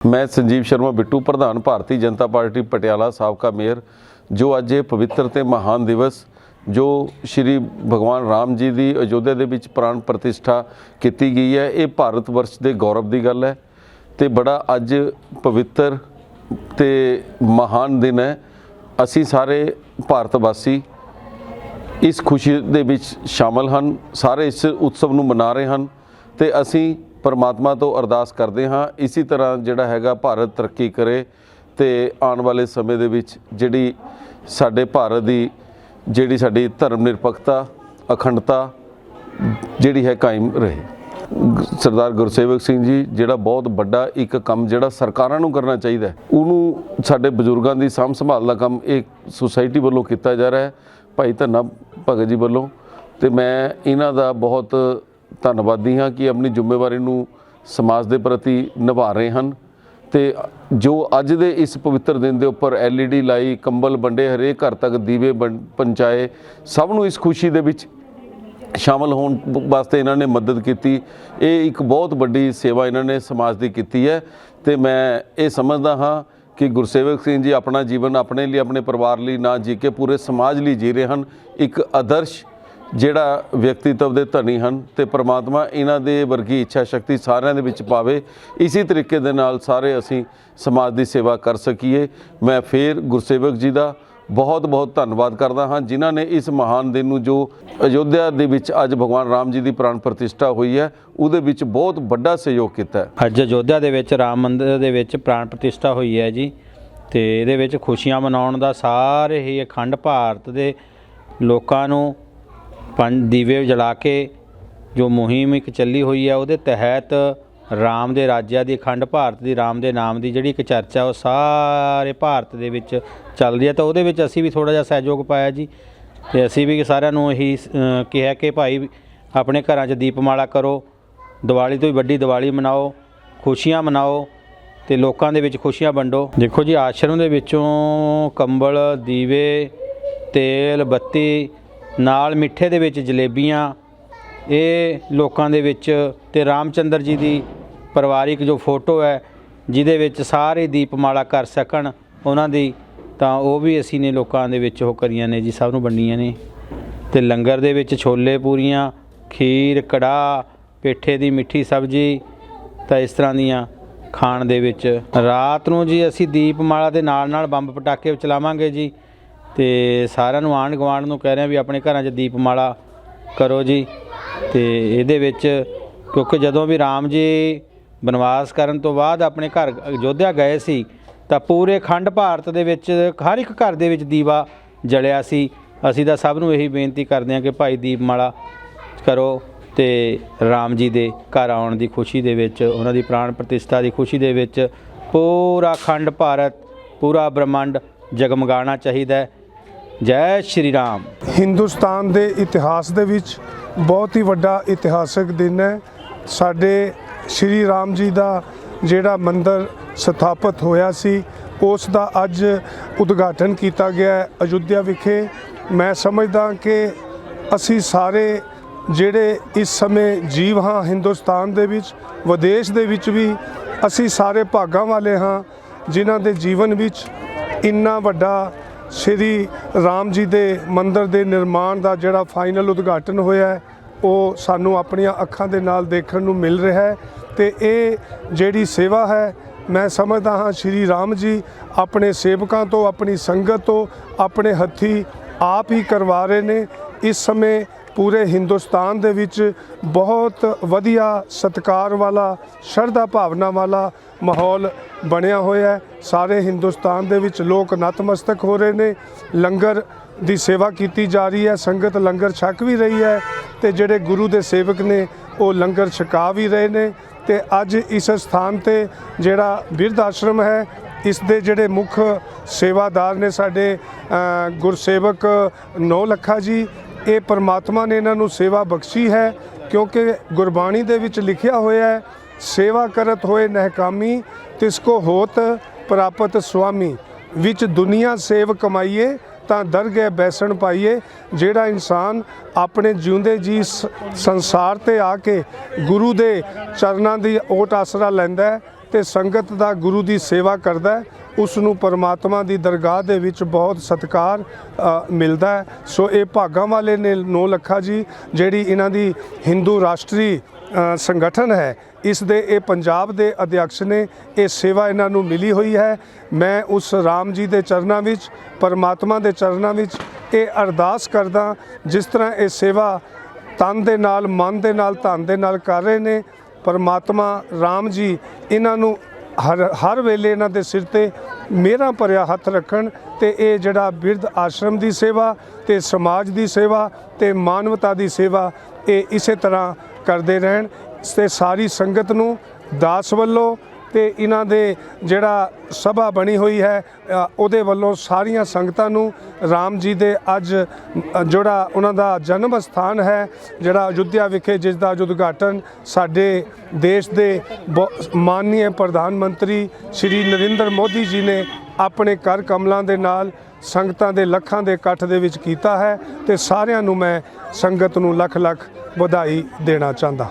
ਮੈਂ ਸੰਜੀਵ ਸ਼ਰਮਾ ਬਿੱਟੂ, ਪ੍ਰਧਾਨ ਭਾਰਤੀ ਜਨਤਾ ਪਾਰਟੀ ਪਟਿਆਲਾ, ਸਾਬਕਾ ਮੇਅਰ, ਜੋ ਅੱਜ ਇਹ ਪਵਿੱਤਰ ਤੇ ਮਹਾਨ ਦਿਵਸ, ਜੋ ਸ਼੍ਰੀ ਭਗਵਾਨ ਰਾਮ ਜੀ ਦੀ ਅਯੋਧਿਆ ਦੇ ਵਿੱਚ ਪ੍ਰਾਣ ਪ੍ਰਤਿਸ਼ਠਾ ਕੀਤੀ ਗਈ ਹੈ, ਇਹ ਭਾਰਤ ਵਰਸ਼ ਦੇ ਗੌਰਵ ਦੀ ਗੱਲ ਹੈ ਤੇ ਬੜਾ ਅੱਜ ਪਵਿੱਤਰ ਤੇ ਮਹਾਨ ਦਿਨ ਹੈ। ਅਸੀਂ ਸਾਰੇ ਭਾਰਤ ਵਾਸੀ ਇਸ ਖੁਸ਼ੀ ਦੇ ਵਿੱਚ ਸ਼ਾਮਲ ਹਨ, ਸਾਰੇ ਇਸ ਉਤਸਵ ਨੂੰ ਮਨਾ ਰਹੇ ਹਨ ਤੇ ਅਸੀਂ ਪਰਮਾਤਮਾ ਤੋਂ ਅਰਦਾਸ ਕਰਦੇ ਹਾਂ। ਇਸੇ ਤਰ੍ਹਾਂ ਜਿਹੜਾ ਹੈਗਾ ਭਾਰਤ ਤਰੱਕੀ ਕਰੇ ਤੇ ਆਉਣ ਵਾਲੇ ਸਮੇਂ ਦੇ ਵਿੱਚ ਜਿਹੜੀ ਸਾਡੇ ਭਾਰਤ ਦੀ ਜਿਹੜੀ ਸਾਡੀ ਧਰਮ ਨਿਰਪੱਖਤਾ, ਅਖੰਡਤਾ ਜਿਹੜੀ ਹੈ ਕਾਇਮ ਰਹੇ। ਗ- ਸਰਦਾਰ ਗੁਰਸੇਵਕ ਸਿੰਘ ਜੀ, ਜਿਹੜਾ ਬਹੁਤ ਵੱਡਾ ਇੱਕ ਕੰਮ ਜਿਹੜਾ ਸਰਕਾਰਾਂ ਨੂੰ ਕਰਨਾ ਚਾਹੀਦਾ ਉਹਨੂੰ ਸਾਡੇ ਬਜ਼ੁਰਗਾਂ ਦੀ ਸਾਂਭ ਸੰਭਾਲ ਦਾ ਕੰਮ ਇੱਕ ਸੁਸਾਇਟੀ ਵੱਲੋਂ ਕੀਤਾ ਜਾ ਰਿਹਾ ਹੈ। ਭਾਈ ਧੰਨਾ ਭਗਤ ਜੀ ਵੱਲੋਂ ਤੇ ਮੈਂ ਇਹਨਾਂ ਦਾ ਬਹੁਤ ਧੰਨਵਾਦੀ ਹਾਂ ਕਿ ਆਪਣੀ ਜ਼ਿੰਮੇਵਾਰੀ ਨੂੰ ਸਮਾਜ ਦੇ ਪ੍ਰਤੀ ਨਿਭਾ ਰਹੇ ਹਨ ਤੇ ਜੋ ਅੱਜ ਦੇ ਇਸ ਪਵਿੱਤਰ ਦਿਨ ਦੇ ਉੱਪਰ LED ਲਾਈ, ਕੰਬਲ ਵੰਡੇ, ਹਰੇਕ ਘਰ ਤੱਕ ਦੀਵੇ ਬਣ- ਪਹੁੰਚਾਏ, ਸਭ ਨੂੰ ਇਸ ਖੁਸ਼ੀ ਦੇ ਵਿੱਚ ਸ਼ਾਮਲ ਹੋਣ ਵਾਸਤੇ ਇਹਨਾਂ ਨੇ ਮਦਦ ਕੀਤੀ। ਇਹ ਇੱਕ ਬਹੁਤ ਵੱਡੀ ਸੇਵਾ ਇਹਨਾਂ ਨੇ ਸਮਾਜ ਦੀ ਕੀਤੀ ਹੈ ਤੇ ਮੈਂ ਇਹ ਸਮਝਦਾ ਹਾਂ ਕਿ ਗੁਰਸੇਵਕ ਸਿੰਘ ਜੀ ਆਪਣਾ ਜੀਵਨ ਆਪਣੇ ਲਈ, ਆਪਣੇ ਪਰਿਵਾਰ ਲਈ, ਨਾ ਜੀ ਕੇ ਪੂਰੇ ਸਮਾਜ ਲਈ ਜੀ ਰਹੇ ਹਨ। ਇੱਕ ਆਦਰਸ਼ ਜਿਹੜਾ ਵਿਅਕਤੀਤਵ ਦੇ ਧਨੀ ਹਨ ਤੇ ਪ੍ਰਮਾਤਮਾ ਇਹਨਾਂ ਦੇ ਵਰਗੀ ਇੱਛਾ ਸ਼ਕਤੀ ਸਾਰਿਆਂ ਦੇ ਵਿੱਚ ਪਾਵੇ, ਇਸੇ ਤਰੀਕੇ ਦੇ ਨਾਲ ਸਾਰੇ ਅਸੀਂ ਸਮਾਜ ਦੀ ਸੇਵਾ ਕਰ ਸਕੀਏ। ਮੈਂ ਫੇਰ ਗੁਰਸੇਵਕ ਜੀ ਦਾ ਬਹੁਤ ਬਹੁਤ ਧੰਨਵਾਦ ਕਰਦਾ ਹਾਂ, ਜਿਨ੍ਹਾਂ ਨੇ ਇਸ ਮਹਾਨ ਦਿਨ ਨੂੰ ਜੋ ਅਯੋਧਿਆ ਦੇ ਵਿੱਚ ਅੱਜ ਭਗਵਾਨ ਰਾਮ ਜੀ ਦੀ ਪ੍ਰਾਣ ਪ੍ਰਤਿਸ਼ਠਾ ਹੋਈ ਹੈ, ਉਹਦੇ ਵਿੱਚ ਬਹੁਤ ਵੱਡਾ ਸਹਿਯੋਗ ਕੀਤਾ ਹੈ। ਅੱਜ ਅਯੋਧਿਆ ਦੇ ਵਿੱਚ ਰਾਮ ਮੰਦਿਰ ਦੇ ਵਿੱਚ ਪ੍ਰਾਣ ਪ੍ਰਤਿਸ਼ਠਾ ਹੋਈ ਹੈ ਜੀ, ਤੇ ਇਹਦੇ ਵਿੱਚ ਖੁਸ਼ੀਆਂ ਮਨਾਉਣ ਦਾ ਸਾਰੇ ਹੀ ਅਖੰਡ ਭਾਰਤ ਦੇ ਲੋਕਾਂ ਨੂੰ ਪੰਜ ਦੀਵੇ ਜਲਾ ਕੇ ਜੋ ਮੁਹਿੰਮ ਇੱਕ ਚੱਲੀ ਹੋਈ ਹੈ ਉਹਦੇ ਤਹਿਤ ਰਾਮ ਦੇ ਰਾਜਿਆ ਦੀ ਅਖੰਡ ਭਾਰਤ ਦੀ, ਰਾਮ ਦੇ ਨਾਮ ਦੀ ਜਿਹੜੀ ਇੱਕ ਚਰਚਾ, ਉਹ ਸਾਰੇ ਭਾਰਤ ਦੇ ਵਿੱਚ ਚੱਲ ਰਹੀ ਹੈ ਤਾਂ ਉਹਦੇ ਵਿੱਚ ਅਸੀਂ ਵੀ ਥੋੜਾ ਜਿਹਾ ਸਹਿਯੋਗ ਪਾਇਆ ਜੀ। ਤੇ ਅਸੀਂ ਵੀ ਸਾਰਿਆਂ ਨੂੰ ਇਹੀ ਕਿਹਾ ਕਿ ਭਾਈ ਆਪਣੇ ਘਰਾਂ 'ਚ ਦੀਪਮਾਲਾ ਕਰੋ, ਦੀਵਾਲੀ ਤੋਂ ਵੀ ਵੱਡੀ ਦੀਵਾਲੀ ਮਨਾਓ, ਖੁਸ਼ੀਆਂ ਮਨਾਓ ਤੇ ਲੋਕਾਂ ਦੇ ਵਿੱਚ ਖੁਸ਼ੀਆਂ ਵੰਡੋ। ਦੇਖੋ ਜੀ, ਆਸ਼ਰਮ ਦੇ ਵਿੱਚੋਂ ਕੰਬਲ, ਦੀਵੇ, ਤੇਲ, ਬੱਤੀ ਨਾਲ ਮਿੱਠੇ ਦੇ ਵਿੱਚ ਜਲੇਬੀਆਂ, ਇਹ ਲੋਕਾਂ ਦੇ ਵਿੱਚ ਤੇ ਰਾਮਚੰਦਰ ਜੀ ਦੀ ਪਰਿਵਾਰਿਕ ਜੋ ਫੋਟੋ ਹੈ, ਜਿਹਦੇ ਵਿੱਚ ਸਾਰੇ ਦੀਪਮਾਲਾ ਕਰ ਸਕਣ, ਉਹਨਾਂ ਦੀ, ਤਾਂ ਉਹ ਵੀ ਅਸੀਂ ਨੇ ਲੋਕਾਂ ਦੇ ਵਿੱਚ ਉਹ ਕਰੀਆਂ ਨੇ ਜੀ, ਸਭ ਨੂੰ ਵੰਡੀਆਂ ਨੇ। ਤੇ ਲੰਗਰ ਦੇ ਵਿੱਚ ਛੋਲੇ ਪੂਰੀਆਂ, ਖੀਰ, ਕੜਾਹ, ਪੇਠੇ ਦੀ ਮਿੱਠੀ ਸਬਜ਼ੀ, ਤਾਂ ਇਸ ਤਰ੍ਹਾਂ ਦੀਆਂ ਖਾਣ ਦੇ ਵਿੱਚ। ਰਾਤ ਨੂੰ ਜੀ ਅਸੀਂ ਦੀਪਮਾਲਾ ਦੇ ਨਾਲ ਨਾਲ ਬੰਬ ਪਟਾਕੇ ਚਲਾਵਾਂਗੇ ਜੀ। ਤੇ ਸਾਰਿਆਂ ਨੂੰ ਆਂਢ ਗੁਆਂਢ ਨੂੰ ਕਹਿ ਰਹੇ ਹਾਂ ਵੀ ਆਪਣੇ ਘਰਾਂ 'ਚ ਦੀਪਮਾਲਾ ਕਰੋ ਜੀ। ਤੇ ਇਹਦੇ ਵਿੱਚ ਕਿਉਂਕਿ ਜਦੋਂ ਵੀ ਰਾਮ ਜੀ ਬਨਵਾਸ ਕਰਨ ਤੋਂ ਬਾਅਦ ਆਪਣੇ ਘਰ ਅਯੋਧਿਆ ਗਏ ਸੀ, ਤਾਂ ਪੂਰੇ ਖੰਡ ਭਾਰਤ ਦੇ ਵਿੱਚ ਹਰ ਇੱਕ ਘਰ ਦੇ ਵਿੱਚ ਦੀਵਾ ਜਲਿਆ ਸੀ। ਅਸੀਂ ਤਾਂ ਸਭ ਨੂੰ ਇਹੀ ਬੇਨਤੀ ਕਰਦੇ ਹਾਂ ਕਿ ਭਾਈ ਦੀਪਮਾਲਾ ਕਰੋ ਤੇ ਰਾਮ ਜੀ ਦੇ ਘਰ ਆਉਣ ਦੀ ਖੁਸ਼ੀ ਦੇ ਵਿੱਚ, ਉਹਨਾਂ ਦੀ ਪ੍ਰਾਣ ਪ੍ਰਤਿਸ਼ਠਾ ਦੀ ਖੁਸ਼ੀ ਦੇ ਵਿੱਚ ਪੂਰਾ ਖੰਡ ਭਾਰਤ, ਪੂਰਾ ਬ੍ਰਹਮੰਡ ਜਗਮਗਾਣਾ ਚਾਹੀਦਾ ਹੈ। ਜੈ ਸ਼੍ਰੀ ਰਾਮ। ਹਿੰਦੁਸਤਾਨ ਦੇ ਇਤਿਹਾਸ ਦੇ ਵਿੱਚ ਬਹੁਤ ਹੀ ਵੱਡਾ ਇਤਿਹਾਸਕ ਦਿਨ ਹੈ। ਸਾਡੇ ਸ਼੍ਰੀ ਰਾਮ ਜੀ ਦਾ ਜਿਹੜਾ ਮੰਦਿਰ ਸਥਾਪਿਤ ਹੋਇਆ ਸੀ, ਉਸ ਦਾ ਅੱਜ ਉਦਘਾਟਨ ਕੀਤਾ ਗਿਆ ਹੈ ਅਯੁੱਧਿਆ ਵਿਖੇ। ਮੈਂ ਸਮਝਦਾ ਕਿ ਅਸੀਂ ਸਾਰੇ ਜਿਹੜੇ ਇਸ ਸਮੇਂ ਜੀਵ ਹਾਂ ਹਿੰਦੁਸਤਾਨ ਦੇ ਵਿੱਚ, ਵਿਦੇਸ਼ ਦੇ ਵਿੱਚ ਵੀ, ਅਸੀਂ ਸਾਰੇ ਭਾਗਾਂ ਵਾਲੇ ਹਾਂ, ਜਿਨ੍ਹਾਂ ਦੇ ਜੀਵਨ ਵਿੱਚ ਇੰਨਾ ਵੱਡਾ ਸ਼੍ਰੀ ਰਾਮ ਜੀ ਦੇ ਮੰਦਿਰ ਦੇ ਨਿਰਮਾਣ ਦਾ ਜਿਹੜਾ ਫਾਈਨਲ ਉਦਘਾਟਨ ਹੋਇਆ ਹੈ, ਉਹ ਸਾਨੂੰ ਆਪਣੀਆਂ ਅੱਖਾਂ ਦੇ ਨਾਲ ਦੇਖਣ ਨੂੰ ਮਿਲ ਰਿਹਾ ਹੈ ਤੇ ਇਹ ਜਿਹੜੀ ਸੇਵਾ ਹੈ, ਮੈਂ ਸਮਝਦਾ ਹਾਂ ਸ਼੍ਰੀ ਰਾਮ ਜੀ ਆਪਣੇ ਸੇਵਕਾਂ ਤੋਂ, ਆਪਣੀ ਸੰਗਤ ਤੋਂ, ਆਪਣੇ ਹੱਥੀ ਆਪ ਹੀ ਕਰਵਾ ਰਹੇ ਨੇ। ਇਸ ਸਮੇਂ ਪੂਰੇ ਹਿੰਦੁਸਤਾਨ ਦੇ ਵਿੱਚ ਬਹੁਤ ਵਧੀਆ ਸਤਿਕਾਰ ਵਾਲਾ, ਸ਼ਰਧਾ ਭਾਵਨਾ ਵਾਲਾ ਮਾਹੌਲ ਬਣਿਆ ਹੋਇਆ ਹੈ। ਸਾਰੇ ਹਿੰਦੁਸਤਾਨ ਦੇ ਵਿੱਚ ਲੋਕ ਨਤਮਸਤਕ ਹੋ ਰਹੇ ਨੇ। ਲੰਗਰ ਦੀ ਸੇਵਾ ਕੀਤੀ ਜਾ ਰਹੀ ਹੈ। ਸੰਗਤ ਲੰਗਰ ਛਕ ਵੀ ਰਹੀ ਹੈ ਤੇ ਜਿਹੜੇ ਗੁਰੂ ਦੇ ਸੇਵਕ ਨੇ, ਉਹ ਲੰਗਰ ਛਕਾ ਵੀ ਰਹੇ ਨੇ ਤੇ ਅੱਜ ਇਸ ਸਥਾਨ ਤੇ ਜਿਹੜਾ ਬਿਰਧ ਆਸ਼ਰਮ ਹੈ, ਇਸ ਦੇ ਜਿਹੜੇ ਮੁੱਖ ਸੇਵਾਦਾਰ ਨੇ ਸਾਡੇ ਗੁਰਸੇਵਕ ਨੌ ਲੱਖਾ ਜੀ ਇਹ ਪਰਮਾਤਮਾ ਨੇ ਇਹਨਾਂ ਨੂੰ ਸੇਵਾ ਬਖਸ਼ੀ ਹੈ, ਕਿਉਂਕਿ ਗੁਰਬਾਣੀ ਦੇ ਵਿੱਚ ਲਿਖਿਆ ਹੋਇਆ ਹੈ, ਸੇਵਾ ਕਰਤ ਹੋਏ ਨਹਿਕਾਮੀ, ਤਿਸ ਕੋ ਹੋਤ ਪ੍ਰਾਪਤ ਸੁਆਮੀ। ਵਿੱਚ ਦੁਨੀਆ ਸੇਵ ਕਮਾਈਏ, ਤਾਂ ਦਰਗਹਿ ਬੈਸਣ ਪਾਈਏ, ਜਿਹੜਾ ਇਨਸਾਨ ਆਪਣੇ ਜਿਉਂਦੇ ਜੀ ਸ- ਸੰਸਾਰ ਤੇ ਆ ਕੇ ਗੁਰੂ ਦੇ ਚਰਨਾਂ ਦੀ ਓਟ ਆਸਰਾ ਲੈਂਦਾ ਹੈ ਤੇ ਸੰਗਤ ਦਾ ਗੁਰੂ ਦੀ ਸੇਵਾ ਕਰਦਾ ਹੈ, ਉਸ ਨੂੰ ਪਰਮਾਤਮਾ ਦੀ ਦਰਗਾਹ ਦੇ ਵਿੱਚ ਬਹੁਤ ਸਤਿਕਾਰ ਮਿਲਦਾ ਹੈ। ਸੋ ਇਹ ਭਾਗਾਂ ਵਾਲੇ ਨੇ ਨੌ ਲੱਖਾ ਜੀ, ਜਿਹੜੀ ਇਹਨਾਂ ਦੀ ਹਿੰਦੂ ਰਾਸ਼ਟਰੀ ਸੰਗਠਨ ਹੈ, ਇਸ ਦੇ ਇਹ ਪੰਜਾਬ ਦੇ ਅਧਿਅਕਸ਼ ਨੇ ਇਹ ਸੇਵਾ ਇਹਨਾਂ ਨੂੰ ਮਿਲੀ ਹੋਈ ਹੈ। ਮੈਂ ਉਸ ਰਾਮ ਜੀ ਦੇ ਚਰਨਾਂ ਵਿੱਚ, ਪਰਮਾਤਮਾ ਦੇ ਚਰਨਾਂ ਵਿੱਚ ਇਹ ਅਰਦਾਸ ਕਰਦਾ ਜਿਸ ਤਰ੍ਹਾਂ ਇਹ ਸੇਵਾ ਤਨ ਦੇ ਨਾਲ, ਮਨ ਦੇ ਨਾਲ, ਧਨ ਦੇ ਨਾਲ ਕਰ ਰਹੇ ਨੇ ਪਰਮਾਤਮਾ ਰਾਮ ਜੀ ਇਹਨਾਂ ਨੂੰ ਹਰ ਹਰ ਵੇਲੇ ਇਹਨਾਂ ਦੇ ਸਿਰ ਤੇ ਮੇਰਾ ਭਰਿਆ ਹੱਥ ਰੱਖਣ ਤੇ ਇਹ ਜਿਹੜਾ ਬਿਰਧ ਆਸ਼ਰਮ ਦੀ ਸੇਵਾ ਤੇ ਸਮਾਜ ਦੀ ਸੇਵਾ ਤੇ ਮਾਨਵਤਾ ਦੀ ਸੇਵਾ ਇਹ ਇਸੇ ਤਰ੍ਹਾਂ ਕਰਦੇ ਰਹਿਣ ਤੇ ਸਾਰੀ ਸੰਗਤ ਨੂੰ ਦਾਸ ਵੱਲੋਂ ਤੇ ਇਹਨਾਂ ਦੇ ਜਿਹੜਾ ਸਭਾ ਬਣੀ ਹੋਈ ਹੈ ਉਹਦੇ ਵੱਲੋਂ ਸਾਰੀਆਂ ਸੰਗਤਾਂ ਨੂੰ ਰਾਮ ਜੀ ਦੇ ਅੱਜ ਜਿਹੜਾ ਉਹਨਾਂ ਦਾ ਜਨਮ ਸਥਾਨ ਹੈ, ਜਿਹੜਾ ਅਯੁੱਧਿਆ ਵਿਖੇ ਜਿਸ ਦਾ ਅੱਜ ਉਦਘਾਟਨ ਸਾਡੇ ਦੇਸ਼ ਦੇ ਬਹੁ- ਮਾਨਨੀय ਪ੍ਰਧਾਨ ਮੰਤਰੀ ਸ਼੍ਰੀ ਨਰਿੰਦਰ ਮੋਦੀ ਜੀ ਨੇ ਆਪਣੇ ਕਰ ਕਮਲਾਂ ਦੇ ਨਾਲ ਸੰਗਤਾਂ ਦੇ ਲੱਖਾਂ ਦੇ ਇਕੱਠ ਦੇ ਵਿੱਚ ਕੀਤਾ ਹੈ ਤੇ ਸਾਰਿਆਂ ਨੂੰ ਮੈਂ ਸੰਗਤ ਨੂੰ ਲੱਖ ਲੱਖ ਵਧਾਈ ਦੇਣਾ ਚਾਹੁੰਦਾ।